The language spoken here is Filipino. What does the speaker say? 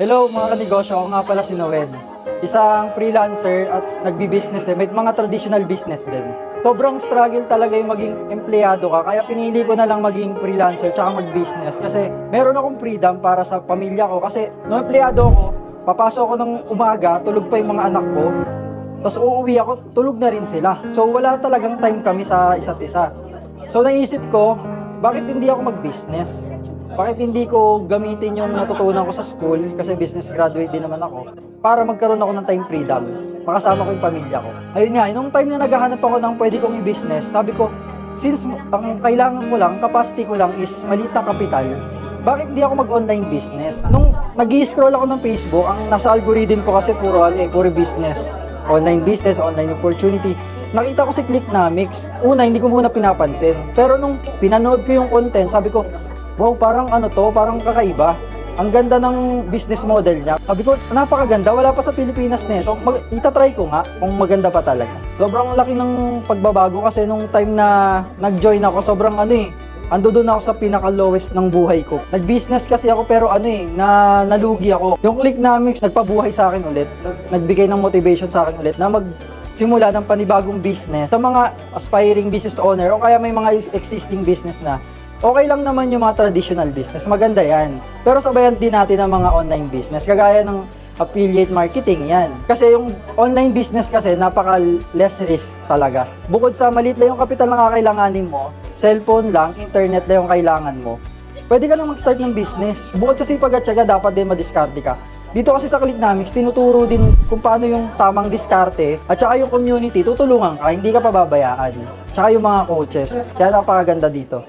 Hello mga kanegosyo, ako nga pala si Noel. Isang freelancer at nagbi-business din. May mga traditional business din. Sobrang struggle talaga yung maging empleyado ka. Kaya pinili ko na lang maging freelancer tsaka mag-business. Kasi meron akong freedom para sa pamilya ko. Kasi nung empleyado ako, papasok ako ng umaga, tulog pa yung mga anak ko. Tapos uuwi ako, tulog na rin sila. So wala talagang time kami sa isa't isa. So naisip ko, bakit hindi ako mag-business? Bakit hindi ko gamitin yung natutunan ko sa school, kasi business graduate din naman ako, para magkaroon ako ng time freedom, makasama ko yung pamilya ko. Ayun nga, nung time na naghahanap ako ng pwede kong i-business, sabi ko, since ang kailangan ko lang, capacity ko lang is maliit na kapital, bakit hindi ako mag-online business? Nung nag scroll ako ng Facebook, ang nasa algorithm ko kasi puro ano eh, puro business. Online business, online opportunity. Nakita ko si Clicknomics. Una, hindi ko muna pinapansin. Pero nung pinanood ko yung content, sabi ko, wow, parang ano to, parang kakaiba. Ang ganda ng business model niya. Sabi ko, napakaganda, wala pa sa Pilipinas nito. Mag, itatry ko nga kung maganda pa talaga. Sobrang laki ng pagbabago kasi nung time na nag-join ako, sobrang ano eh, ando doon ako sa pinaka-lowest ng buhay ko. Nag-business kasi ako pero ano eh, na nalugi ako. Yung Clicknomics nagpabuhay sa akin ulit. Nagbigay ng motivation sa akin ulit na mag simula ng panibagong business sa mga aspiring business owner o kaya may mga existing business na okay lang naman yung mga traditional business. Maganda yan. Pero sabayan din natin ang mga online business. Kagaya ng affiliate marketing yan. Kasi yung online business kasi napaka less risk talaga. Bukod sa maliit lang yung kapital na kakailanganin mo, cellphone lang, internet lang yung kailangan mo, pwede ka lang mag-start ng business. Bukod sa sipag at syaga, dapat din madiskarte ka. Dito kasi sa Clicknomics, tinuturo din kung paano yung tamang diskarte at saka yung community, tutulungan ka, hindi ka pababayaan. Tsaka yung mga coaches. Kaya napakaganda dito.